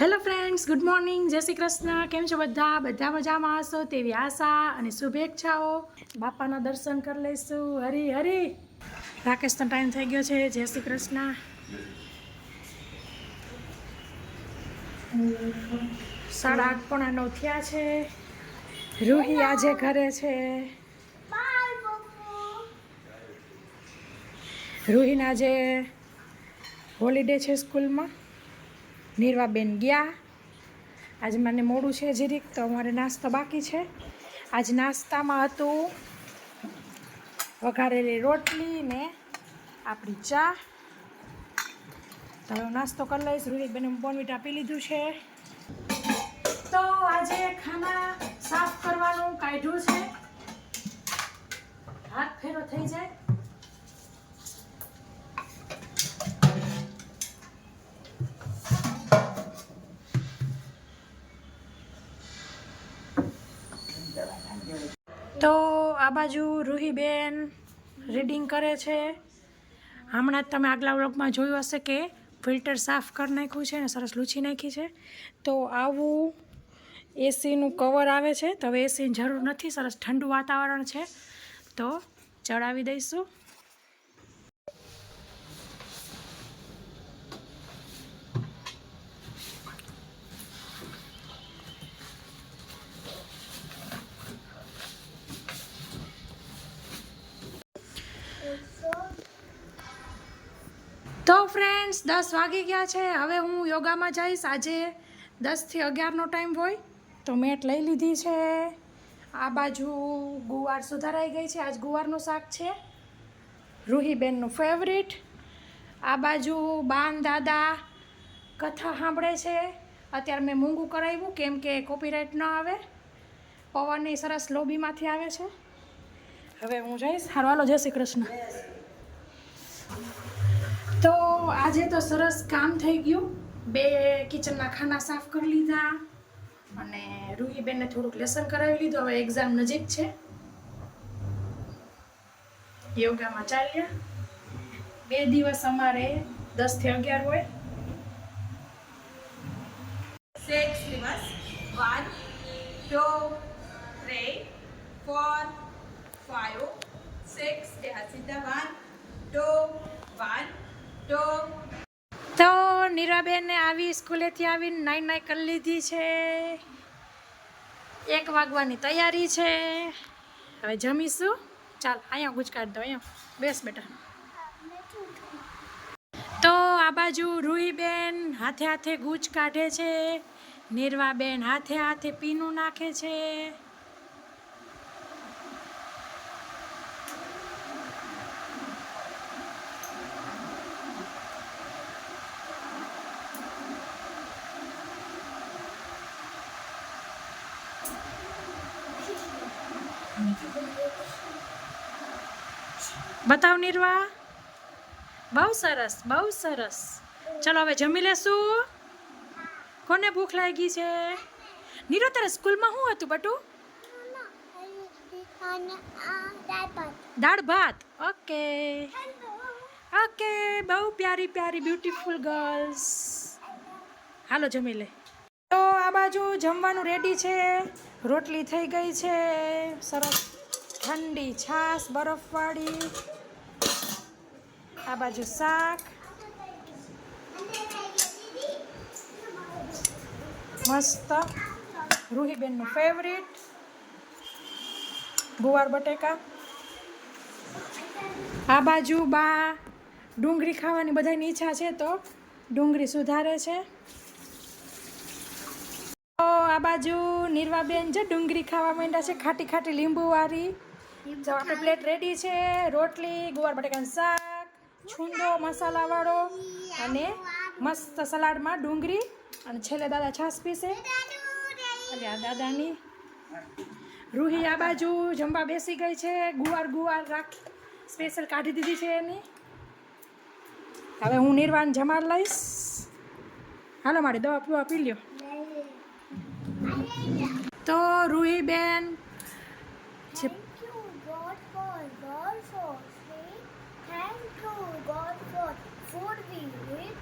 Hello friends good morning જય શ્રી કૃષ્ણ. કેમ છો બધા? બધા મજામાં હશો તેવી આશા અને શુભેચ્છાઓ. બાપાના દર્શન કરી લઈશું. હરી હરી. રાકેશનો ટાઈમ થઈ ગયો છે. જય શ્રી કૃષ્ણ. સાડા આઠ પોણા નવ થયા છે. રૂહી આજે ઘરે છે. રૂહીના આજે હોલિડે છે સ્કૂલમાં. નીરવાબેન ગયા. આજે મને મોડું છે જીરીક, તો અમારે નાસ્તો બાકી છે. આજ નાસ્તામાં હતું વઘારેલી રોટલી ને આપણી ચા. તો હવે નાસ્તો કરી લઈશ. રૂહીબેને બોનવીટા પી લીધું છે. તો આજે ખાના સાફ કરવાનું કાઢ્યું છે. હાથ ફેરો થઈ જાય તો આ બાજુ રૂહીબેન રીડિંગ કરે છે. હમણાં જ તમે આગલા વ્લોગમાં જોયું હશે કે ફિલ્ટર સાફ કરી નાખ્યું છે અને સરસ લૂછી નાખી છે. તો આવું એસીનું કવર આવે છે. તો હવે એસીની જરૂર નથી. સરસ ઠંડુ વાતાવરણ છે. તો ચડાવી દઈશું. તો ફ્રેન્ડ્સ દસ વાગી ગયા છે. હવે હું યોગામાં જઈશ. આજે દસથી અગિયારનો ટાઈમ હોય, તો મેટ લઈ લીધી છે. આ બાજુ ગુવાર સુધારાઈ ગઈ છે. આજ ગુવારનું શાક છે. રૂહીબેનનું ફેવરિટ આ બાજુ બાન દાદા કથા સાંભળે છે. અત્યારે મેં મૂંગું કરાવ્યું, કેમ કે કોપીરાઇટ ન આવે. પવનની સરસ લોબીમાંથી આવે છે. હવે હું જઈશ. હારવાલો જય શ્રી કૃષ્ણ. તો આજે તો સરસ કામ થઈ ગયું. બે કિચનના ખાના સાફ કરી લીધા અને રૂહીબેનને થોડુંક લેસન કરાવી લીધું. હવે એક્ઝામ નજીક છે. યોગામાં ચાલ્યા. બે દિવસ અમારે દસથી અગિયાર હોય. સિક્સ દિવસ. One two three four five six ત્યાં સીધા. One, two, one. Two તો નીરાબેને આવી સ્કૂલેથી આવીને નાઈ નાઈ કરી લીધી છે. એક વાગવાની તૈયારી છે. હવે જમીશું. ચાલ, અહીંયા ગુજકાટ દો અહીંયા. બેસ બેટા. તો આ બાજુ રૂહીબેન હાથે હાથે ગુજ કાઢે છે. નીરવાબેન હાથે હાથે પીનું નાખે છે. બતાવ નિર્વા. બહુ સરસ બહુ સરસ. ચલો હવે જમી લેશું. કોને ભૂખ લાગી છે? નીરો તારે સ્કૂલમાં શું હતું બટુ? દાળ ભાત. ઓકે. ઓકે, બહુ પ્યારી પ્યારી બ્યુટીફુલ ગર્લ્સ. હાલો જમી લે. તો આ બાજુ જમવાનું રેડી છે. રોટલી થઈ ગઈ છે. સરસ ઠંડી છાશ બરફવાળી. આ બાજુ શાક. મસ્ત. રૂહીબેનનું ફેવરિટ ગુવાર બટેકા. આ બાજુ બા ડુંગળી ખાવાની બધાની ઈચ્છા છે તો ડુંગળી સુધારે છે. આ બાજુ નિર્વાબેન છે ડુંગળી ખાવા માંડ્યા છે, ખાટી ખાટી લીંબુવાળી. જો આપણે પ્લેટ રેડી છે, રોટલી ગુવાર બટેકાનું શાક, છુંદો, મસાલાવાળો અને મસ્ત સલાડમાં ડુંગળી અને છેલ્લે દાદા છાશ પીશે. અને આ દાદાની રૂહી આ બાજુ જમવા બેસી ગઈ છે, ગુવાર ગુવાર રાખી સ્પેશિયલ કાઢી દીધી છે એની. હવે હું નિર્વાણ જમાડ લઈશ. હાલો, મારી દવા પીવા પી લ્યો. તો રૂહીબેન છે Thank you God for food we eat.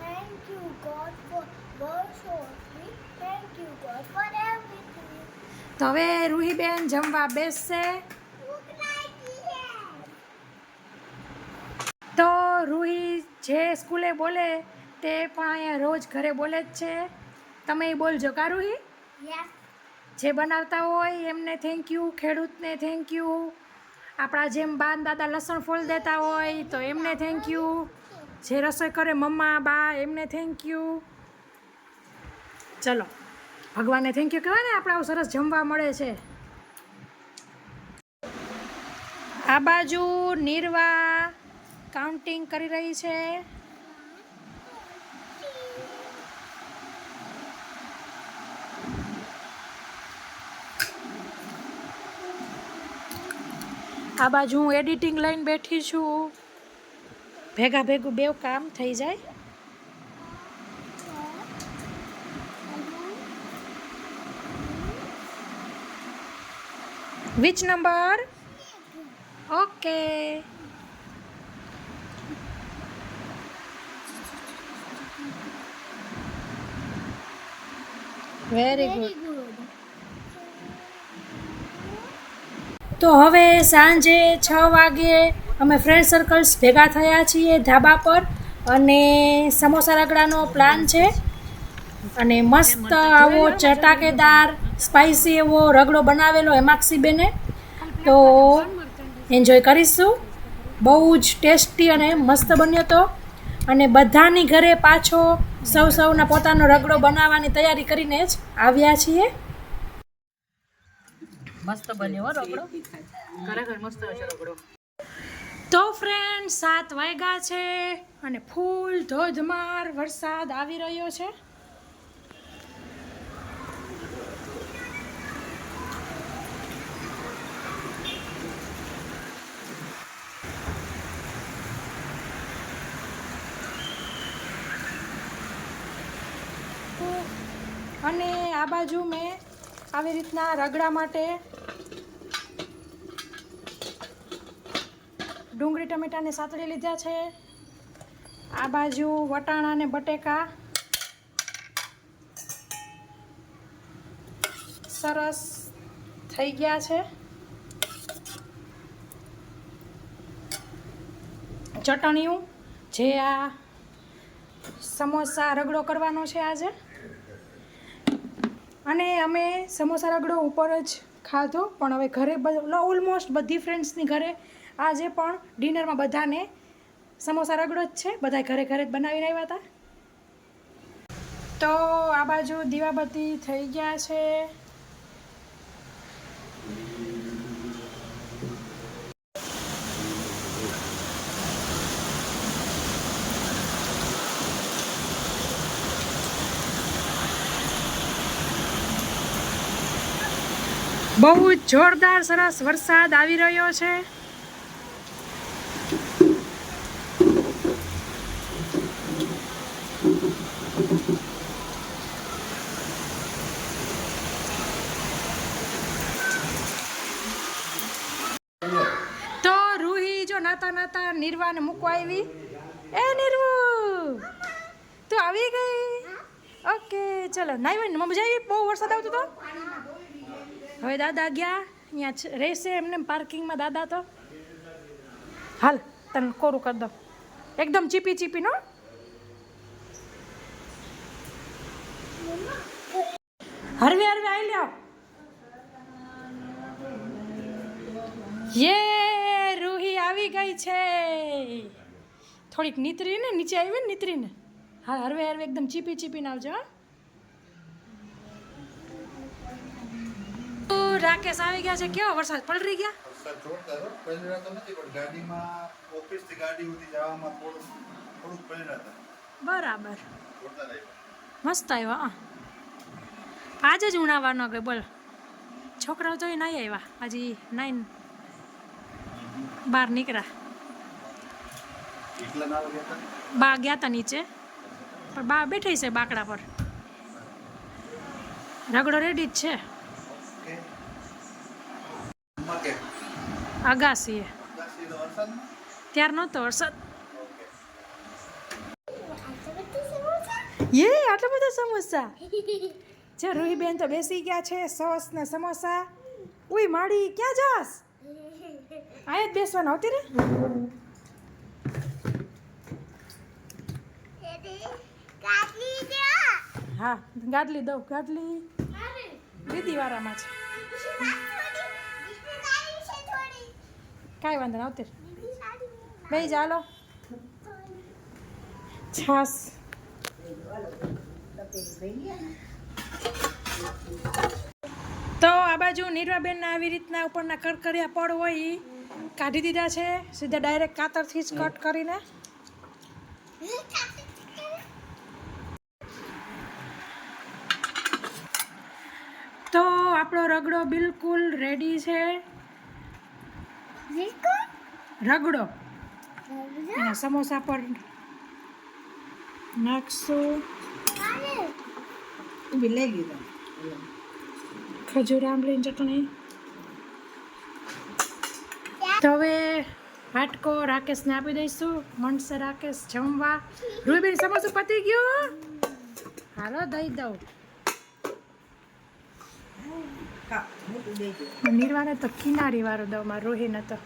Thank you God for birds so sweet. Thank you God for everything. તો હવે રૂહીબેન જમવા બેસશે તો રૂહી જે સ્કૂલે બોલે તે પણ અહીંયા રોજ ઘરે બોલે જ છે તમે બોલજો કા રૂહી યસ જે બનાવતા હોય એમને થેન્ક યુ ખેડૂતને થેન્ક યુ આપણા જેમ બા દાદા લસણ ફોલ દેતા હોય તો એમને થેન્ક યુ જે રસોઈ કરે મમ્મા, બા, એમને થેન્ક યુ ચલો, ભગવાનને થેન્ક યુ કહેવાય ને, આપણે આવું સરસ જમવા મળે છે. આ બાજુ નિર્વા કાઉન્ટિંગ કરી રહી છે. આ બાજુ હું એડિટિંગ લઈને બેઠી છું. ભેગા ભેગું બે કામ થઈ જાય. Which number okay very good તો હવે સાંજે છ વાગે અમે ફ્રેન્ડ સર્કલ્સ ભેગા થયા છીએ ધાબા પર અને સમોસા રગડાનો પ્લાન છે. અને મસ્ત આવો ચટાકેદાર સ્પાઇસી એવો રગડો બનાવેલો હેમાક્ષીબેને. તો એન્જોય કરીશું. બહુ જ ટેસ્ટી અને મસ્ત બન્યો તો. અને બધાની ઘરે પાછો સૌ સૌના પોતાનો રગડો બનાવવાની તૈયારી કરીને જ આવ્યા છીએ. મસ્ત બન્યો રગડો. ખરેખર મસ્ત છે રગડો. તો ફ્રેન્ડ સાત વાગ્યા છે અને ફૂલ ધોધમાર વરસાદ આવી રહ્યો છે. અને આ બાજુ મેં આવી રીતના રગડા માટે ડુંગળી ટમેટાને સાતળી લીધા છે. આ બાજુ વટાણા ને બટેકા. સરસ થઈ ગયા છે. ચટણીયું, જે આ સમોસા રગડો કરવાનો છે આજે. અને અમે સમોસા રગડો ઉપર જ ખાધો, પણ હવે ઘરે ઓલમોસ્ટ બધી ફ્રેન્ડ્સની ઘરે આજે પણ ડિનરમાં બધાને સમોસા રગડો જ છે. બધા ઘરે ઘરે જ બનાવીને આવ્યા હતા તો આ બાજુ દીવાબત્તી થઈ ગયા છે. બહુ જોરદાર સરસ વરસાદ આવી રહ્યો છે તો નાતા નાતા નિર્વાને મૂકવા આવી. એ નિર્વુ! તું આવી ગઈ? ઓકે, ચલો નાઈ ને, મજા આવી? બહુ વરસાદ આવતો તો? હવે દાદા ગયા, અહીંયા રહેશે એમને પાર્કિંગમાં દાદા તો. હાલ, તને કોરું કરી દો એકદમ ચીપી ચીપી નો હરવે હરવે આવી લ્યો. યે! આવી ગઈ છે. થોડીક નીતરી ને નીચે આવી ને નીતરીને. હા હરવે હરવે એકદમ ચીપી ચીપીને આવજો રાકેશ આવી ગયા છે. કેવો વરસાદ? પલરી ગયા? વરસાદ જોરદાર હો. તો નથી પણ ગાડીમાં ઓફિસથી ગાડી સુધી જવામાં થોડું થોડુંક પલળ્યા હતા. બરાબર. મસ્ત આવ્યો આજે જ ઉણાવવાનો ગયો બોલ. છોકરાઓ તો નહીં આવ્યા હજી નાઈન બહાર નીકળ્યા. બા ગયા હતા નીચે પણ બા બેઠી છે બાકડા પર. રગડો રેડી જ છે. ઓકે. અગાસીએ. ત્યાર નહોતો વરસાદ. યે આટલા બધા સમોસા? જે રૂહીબેન તો બેસી ગયા છે સોસ ને સમોસા. ઉઈ માડી ક્યાં જાસ આયા જ બેસવાનું આવતી રે હા ગાડલી દઉં ગાડલી દીદી વાળામાં છે. કાંઈ વાંધો નહીં આવતી બે ચાલો છાસ તો આ બાજુ નીરવાબેનના આવી રીતના ઉપરના કરકરિયા પડ હોય એ કાઢી દીધા છે. સીધા ડાયરેક્ટ કાતરથી જ કટ કરીને. તો આપણો રગડો બિલકુલ રેડી છે. રગડો? એના સમોસા પર નાખશું. ખજૂર આંબલીની ચટણી. તો હવે હાટકો રાકેશને આપી દઈશું. મણસે રાકેશ જમવા. રૂબીન સમોસું પતી ગયું? હાલો દઈ દઉં. નિર્વાને તો કિનારી વાળો દઉં મારું રોહીને તો.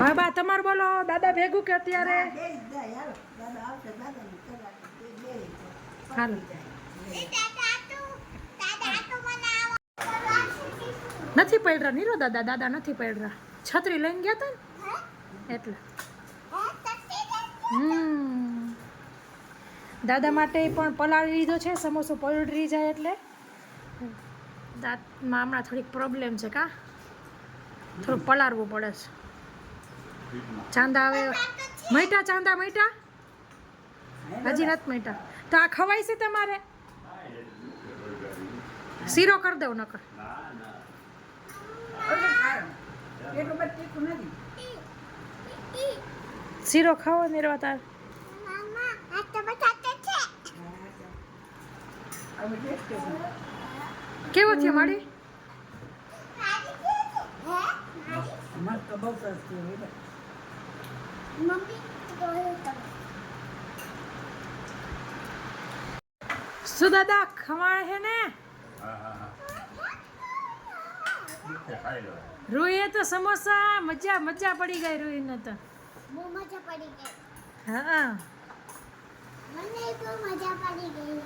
હા બા તમારું બોલો દાદા ભેગું કે અત્યારે? હાલો. નથી પડ્યા નીરો દાદા દાદા નથી પડ્યા. છત્રી લઈને ગયા હતા ને? એટલે. દાદા માટે પણ પલાળી લીધો છે, સમોસો પલળી જાય એટલે. દાંતમાં હમણાં થોડીક પ્રોબ્લેમ છે કા? થોડું પલાળવું પડે છે. ચાંદા હવે મૈટા ચાંદા મૈટા હજી નથી મૈટા તો આ ખવાય છે તમારે? શીરો કરી દઉં નકર. શીરો ખાવો નિર્વા તાર. કેવો છે માડી? શું દાદા ખવાય છે ને? રૂહીએ તો સમોસા મજા મજા પડી ગઈ રૂહીને તો. બહુ મજા પડી ગઈ. હા. મને તો મજા પડી ગઈ.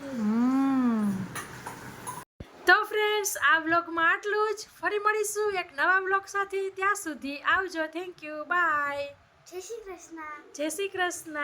તો ફ્રેન્ડ્સ આ વ્લોગમાં આટલું જ. ફરી મળીશું એક નવા વ્લોગ સાથે. ત્યાં સુધી આવજો. થેન્ક યુ બાય જય શ્રી કૃષ્ણ. જય શ્રી કૃષ્ણ.